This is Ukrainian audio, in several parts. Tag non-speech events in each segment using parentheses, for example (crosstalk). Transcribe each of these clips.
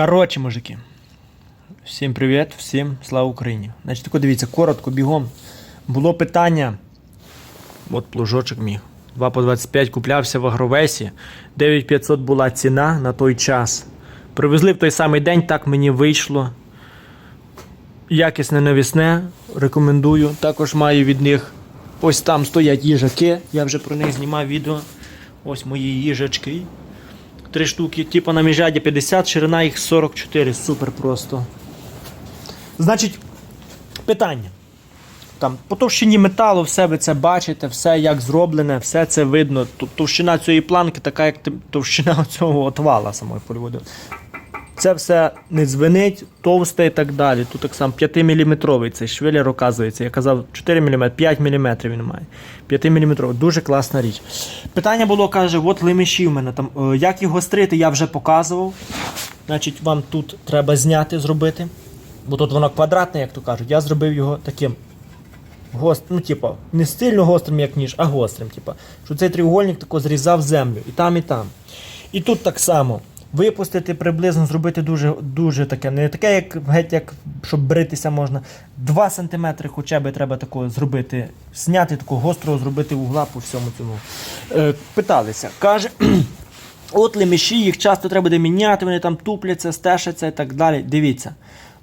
Коротше, мужики. Всім привіт, всім слава Україні. Значить, тако дивіться, коротко, бігом. Було питання. От плужочок мій. 2 по 25 куплявся в агровесі. 9500 була ціна на той час. Привезли в той самий день, так мені вийшло. Якісне навісне, рекомендую. Також маю від них. Ось там стоять їжаки. Я вже про них знімав відео. Ось мої їжачки. Три штуки, типу на міжаді 50, ширина їх 44. Супер просто. Значить, питання. Там, по товщині металу, все ви це бачите, все як зроблене, все це видно. Товщина цієї планки така, як товщина (laughs) цього отвала самої поліводи. Це все не дзвенить, товсте і так далі. Тут так само 5-мм цей швелер оказується. Я казав 4 мм, 5 мм він має. 5 мм, дуже класна річ. Питання було, каже, от леміші в мене там. е, Як їх гострити, я вже показував. Значить, вам тут треба зняти, зробити. Бо тут воно квадратне, як то кажуть. Я зробив його таким гост, ну, типа, не сильно гострим, як ніж, а гострим. Типа, що цей треугольник тако зрізав землю і там, і там. І тут так само. Випустити приблизно, зробити дуже, дуже таке, не таке, як геть, як щоб бритися можна. 2 см хоча б треба такого зробити, зняти такого гострого, зробити угла по всьому цьому. Е, питалися. Каже, (clears throat) от леміші, їх часто треба буде міняти, вони там тупляться, стешаться і так далі. Дивіться.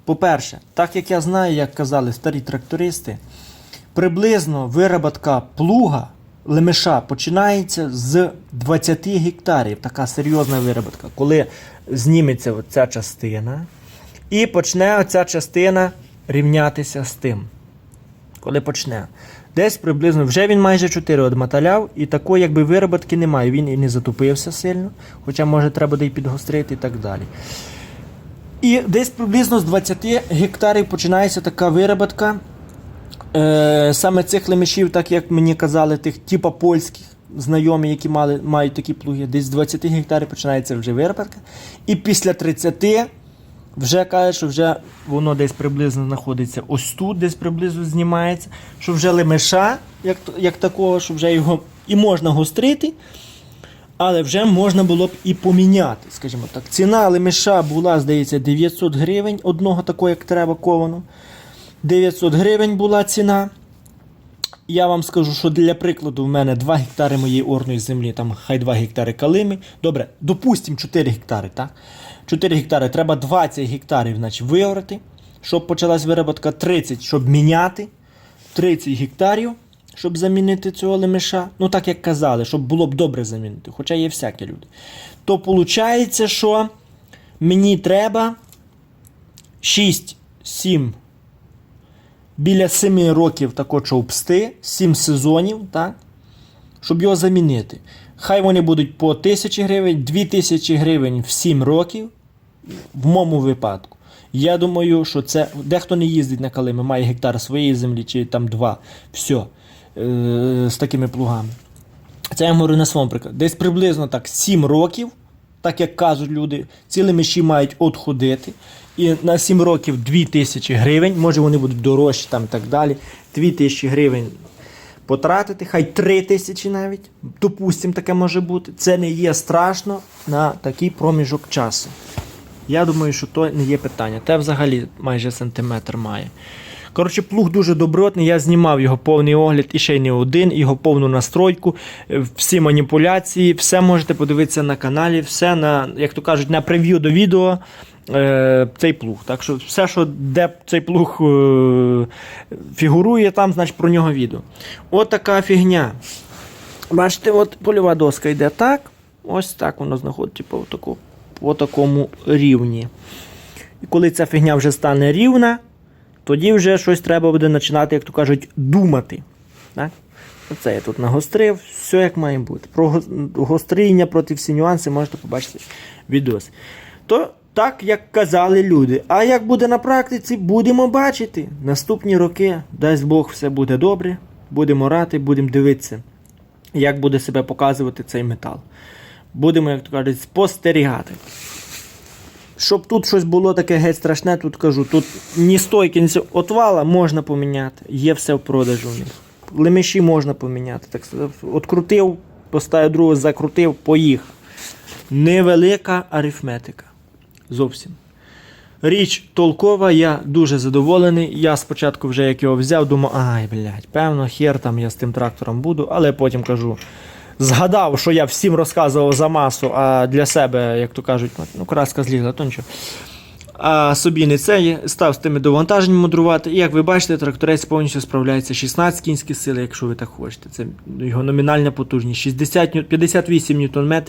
По-перше, так як я знаю, як казали старі трактористи, приблизно вироботка плуга лемеша починається з 20 гектарів. Така серйозна вироботка, коли зніметься ця частина, і почне ця частина рівнятися з тим. Коли почне. Десь приблизно вже він майже 4 одматаляв, і такої якби вироботки немає. Він і не затупився сильно, хоча може треба буде і підгострити і так далі. І десь приблизно з 20 гектарів починається така вироботка. Е, саме цих лемешів, так як мені казали, тих типа польських знайомі, які мали, мають такі плуги, десь з 20 гектарів починається вже вироботка. І після 30 вже каже, що вже воно десь приблизно знаходиться ось тут, десь приблизно знімається, що вже лемеша, як, як такого, що вже його і можна гострити. Але вже можна було б і поміняти, скажімо так. Ціна лемеша була, здається, 900 гривень, одного такого, як треба ковану. 900 гривень була ціна. Я вам скажу, що для прикладу в мене 2 гектари моєї орної землі, там хай 2 гектари калими. Добре, допустимо 4 гектари, так? 4 гектари, треба 20 гектарів значить, виорати, щоб почалась вироботка 30, щоб міняти. 30 гектарів, щоб замінити цього лемеша. Ну, так як казали, щоб було б добре замінити, хоча є всякі люди. То виходить, що мені треба 6-7 біля 7 років тако човпсти, 7 сезонів, так? щоб його замінити. Хай вони будуть по 1000 гривень, 2000 гривень в 7 років, в моєму випадку. Я думаю, що це дехто не їздить на калими, має гектар своєї землі чи там два. Все. З такими плугами. Це я говорю на своєму прикладі. Десь приблизно так 7 років, так як кажуть люди, ці лемеші мають отходити. І на 7 років 2000 гривень, може вони будуть дорожчі там так далі. 2000 гривень потратити, хай 3000 навіть. Допустимо, таке може бути. Це не є страшно на такий проміжок часу. Я думаю, що то не є питання. Те взагалі майже сантиметр має. Коротше, плуг дуже добротний. Я знімав його повний огляд і ще й не один, його повну настройку, е, всі маніпуляції, все можете подивитися на каналі, все на, як то кажуть, на прев'ю до відео. е, Цей плуг. Так що все, що де цей плуг е, фігурує, там, значить про нього відео. От така фігня. Бачите, от польова доска йде так. Ось так воно знаходиться по, таку, по такому рівні. І коли ця фігня вже стане рівна, тоді вже щось треба буде починати, як то кажуть, думати. Так? Оце я тут нагострив, все як має бути. Про гостріння проти всі нюанси можете побачити в відео. То так, як казали люди. А як буде на практиці, будемо бачити. Наступні роки, дасть Бог, все буде добре. Будемо рати, будемо дивитися, як буде себе показувати цей метал. Будемо, як то кажуть, спостерігати. Щоб тут щось було таке геть страшне, тут кажу, тут ні стойки, ні отвала можна поміняти. Є все в продажу у. Лемеші можна поміняти. Так открутив, поставив другого, закрутив, поїхав. Невелика арифметика. Зовсім. Річ толкова, я дуже задоволений. Я спочатку вже як його взяв, думав, ай, блядь, певно, хер там я з тим трактором буду, але потім кажу. Згадав, що я всім розказував за масу, а для себе, як то кажуть, ну краска злізла, то нічого. А собі не це став з тими довантаженнями мудрувати. І як ви бачите, тракторець повністю справляється 16 кінських сил, якщо ви так хочете. Це його номінальна потужність. 60, 58 ньютон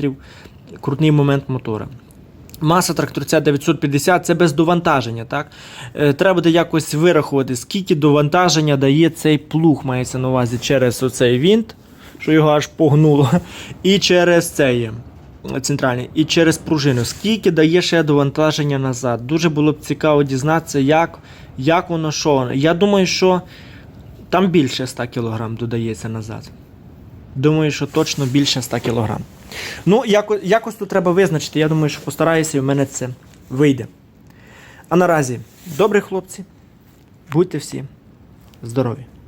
крутний момент мотора. Маса тракторця 950 це без довантаження. Так? Е, треба буде якось вирахувати, скільки довантаження дає цей плуг, мається на увазі через оцей вінт, що його аж погнуло, і через цей е, центральний, і через пружину. Скільки дає ще довантаження назад. Дуже було б цікаво дізнатися, як, як воно що. Я думаю, що там більше 100 кг додається назад. Думаю, що точно більше 100 кг. Ну, якось, якось тут треба визначити. Я думаю, що постараюся і в мене це вийде. А наразі, добрі хлопці, будьте всі здорові!